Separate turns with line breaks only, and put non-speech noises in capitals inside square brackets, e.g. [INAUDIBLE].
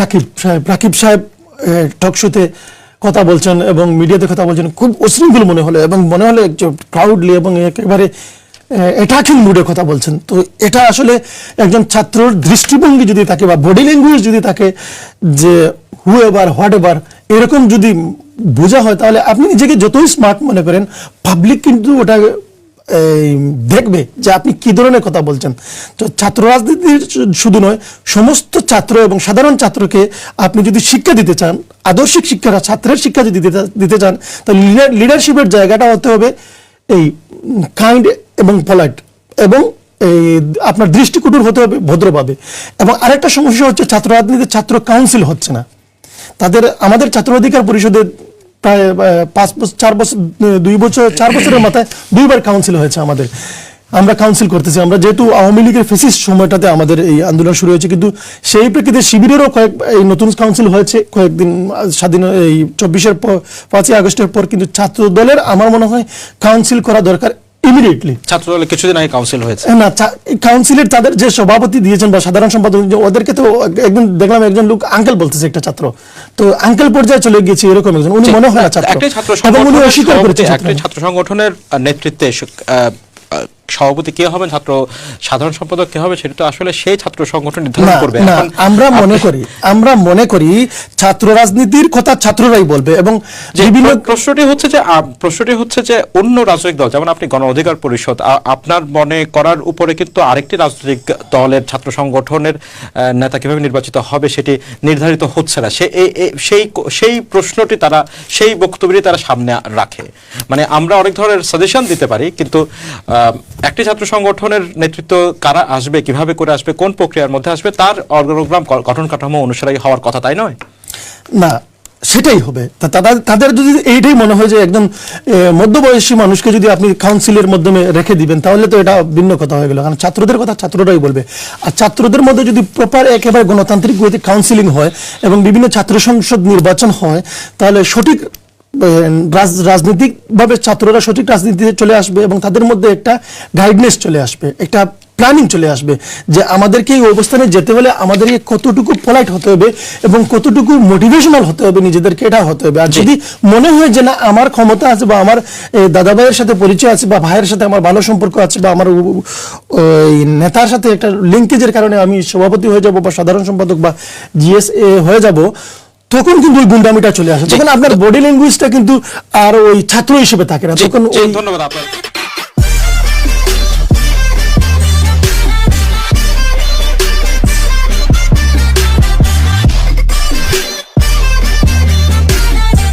রাকিব সাহেব রাকিব সাহেব টক শোতে কথা বলছেন এবং মিডিয়াতে কথা বলছেন, খুব অশৃঙ্খল মনে হলো এবং মনে হলো প্রাউডলি এবং একেবারে অ্যাটাকিং মুডে কথা বলছেন। তো এটা আসলে একজন ছাত্রর দৃষ্টিভঙ্গি যদি থাকে বা বডি ল্যাঙ্গুয়েজ যদি থাকে যে হু এবার হোয়াট এবার এরকম যদি বোঝা হয়, তাহলে আপনি নিজেকে যতই স্মার্ট মনে করেন পাবলিক কিন্তু ওটা দেখবে যে আপনি কি ধরনের কথা বলছেন। তো ছাত্র রাজনীতির শুধু নয়, সমস্ত ছাত্র এবং সাধারণ ছাত্রকে আপনি যদি শিক্ষা দিতে চান, আদর্শিক শিক্ষা ছাত্রের শিক্ষা যদি দিতে চান, তাহলে লিডারশিপের জায়গাটা হতে হবে এই কাইন্ড এবং পলাইট এবং এই আপনার দৃষ্টিকটুর হতে হবে ভদ্রভাবে। এবং আরেকটা সমস্যা হচ্ছে ছাত্র রাজনীতির ছাত্র কাউন্সিল হচ্ছে না। তাদের, আমাদের ছাত্র অধিকার পরিষদে প্রায় পাঁচ বছর চার বছর দুই বছর চার বছরের [COUGHS] মাথায় দুইবার কাউন্সিল হয়েছে আমাদের। আমরা কাউন্সিল করতেছি। আমরা যেহেতু আওয়ামী লীগের ফেসিস সময়টাতে আমাদের এই আন্দোলন শুরু হয়েছে কিন্তু সেই প্রেক্ষিতে শিবিরেরও কয়েক এই নতুন কাউন্সিল হয়েছে কয়েকদিন স্বাধীন এই চব্বিশের পর পাঁচই আগস্টের পর কিন্তু ছাত্র দলের আমার মনে হয় কাউন্সিল করা দরকার। ইমিডিয়েটলি
ছাত্র দলের কিছুদিন আগে কাউন্সিল হয়েছে।
না কাউন্সিলের তাদের যে সভাপতি দিয়েছেন বা সাধারণ সম্পাদক ওদেরকে তো একদিন দেখলাম একজন লোক আঙ্কেল বলতেছে একটা ছাত্র। তো আঙ্কেল পর্যায়ে চলে গিয়েছে এরকম একজন। উনি মনে হয় না ছাত্র।
একটা ছাত্র সংগঠনের নেতৃত্বে সভাপতি কে হবেন ছাত্র সাধারণ সম্পাদক কে হবে সেটা তো আসলে সেই ছাত্র সংগঠন নির্ধারণ করবে।
আমরা মনে করি আমরা মনে করি ছাত্র রাজনীতির কথা ছাত্ররাই বলবে এবং
যে
বিভিন্ন
প্রশ্নটি হচ্ছে যে প্রশ্নটি হচ্ছে যে অন্য রাজনৈতিক দল যেমন আপনি গণ অধিকার পরিষদ আপনার মনে করার উপরে কিন্তু আরেকটি রাজনৈতিক দলের ছাত্র সংগঠনের নেতা কীভাবে নির্বাচিত হবে সেটি নির্ধারিত হচ্ছে না। সে সেই সেই প্রশ্নটি তারা সেই বক্তব্যটি তারা সামনে রাখে। মানে আমরা অনেক ধরনের সাজেশন দিতে পারি কিন্তু আহ, একটি ছাত্র সংগঠনের নেতৃত্ব কারা আসবে, কীভাবে করে আসবে, কোন প্রক্রিয়ার মধ্যে আসবে, তার অর্গানোগ্রাম গঠন কাঠামো অনুসারে হওয়ার কথা তাই নয়?
না, সেটাই হবে। তা তাদের যদি এইটাই মনে হয় যে একদম মধ্যবয়সী মানুষকে যদি আপনি কাউন্সিলের মাধ্যমে রেখে দিবেন, তাহলে তো এটা ভিন্ন কথা হয়ে গেল। কারণ ছাত্রদের কথা ছাত্ররাই বলবে। আর ছাত্রদের মধ্যে যদি প্রপার একেবারে গণতান্ত্রিক গতিতে কাউন্সিলিং হয় এবং বিভিন্ন ছাত্র সংসদ নির্বাচন হয়, তাহলে সঠিক রাজনৈতিকভাবে ছাত্ররা সঠিক রাজনীতিতে চলে আসবে এবং তাদের মধ্যে একটা গাইডনেস চলে আসবে একটা প্ল্যানিং চলে আসবে যে আমাদেরকে এই অবস্থানে যেতে হলে আমাদেরকে কতটুকু পোলাইট হতে হবে এবং কতটুকু মোটিভেশনাল হতে হবে নিজেদেরকে এটা হতে হবে। আর যদি মনে হয় যে না আমার ক্ষমতা আছে বা আমার দাদা ভাইয়ের সাথে পরিচয় আছে বা ভাইয়ের সাথে আমার ভালো সম্পর্ক আছে বা আমার ওই নেতার সাথে একটা লিঙ্কেজের কারণে আমি সভাপতি হয়ে যাব বা সাধারণ সম্পাদক বা জিএস হয়ে যাব তখন কিন্তু ওই গুন্ডামিটা চলে আসে তখন আপনার বডি ল্যাঙ্গুয়েজটা কিন্তু আর ওই ছাত্র হিসেবে থাকে না তখন ওই
ধন্যবাদ আপনার।